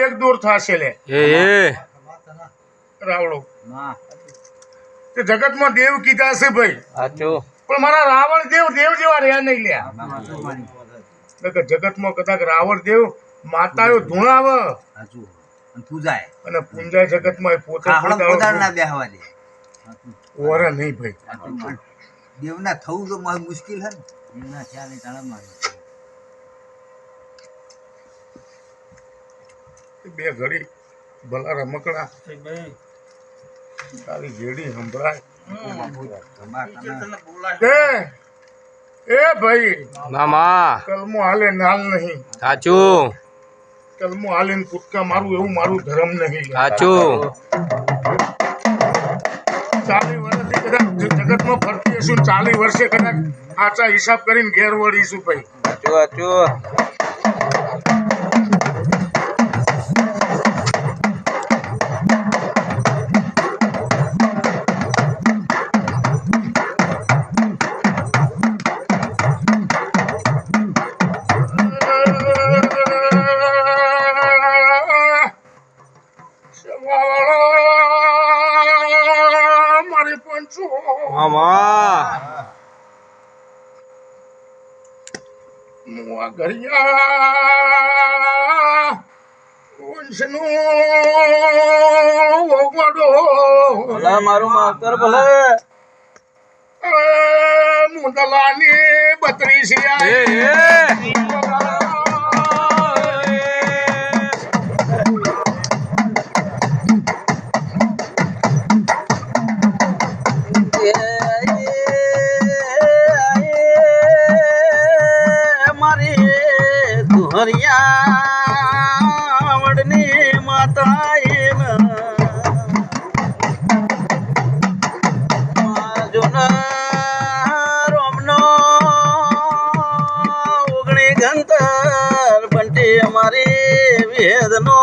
એક દૂર થશે લે. એ એ. રાવળો. તે જગતમાં દેવ કીધા છે ભાઈ. સાચું. પણ મારા રાવણ દેવ દેવ જેવા રહ્યા નહીં લ્યા. જગતમાં કદાચ રાવણ દેવ માતાઓ ધૂણાવ. સાચું. અને પૂજાય. અને પૂંજાય જગતમાં એ પોતે બેહવા દે. ઓરે નહીં ભાઈ. દેવ ના દેવના થવું તો મુશ્કેલ હે ને. દેવના થયા તાળા મારે બે ઘડી ભલા રમકડા તારી ઘેડી સંભળાય. એ એ ભાઈ મામા. કલમો હાલે નાલ નહીં. સાચું. કલમો હાલે કુટકા મારું એવું મારું ધર્મ નહીં. સાચું. ચાલી વર્ષથી કદાચ જગતમાં ફરતી હશું ચાલી વર્ષે કદાચ આચા હિસાબ કરીને ઘેર વળીશું ભાઈ. સાચું સાચું. મારી પંચો મામા મુઆ ઘરિયા વંશનું વગડો ભલા મારું માસ્તર ભલે. મુદલાની બત્રીસ એ. आवडणे माता येन अजून रोमन उगणे गंतर बंटे मारे वेदनो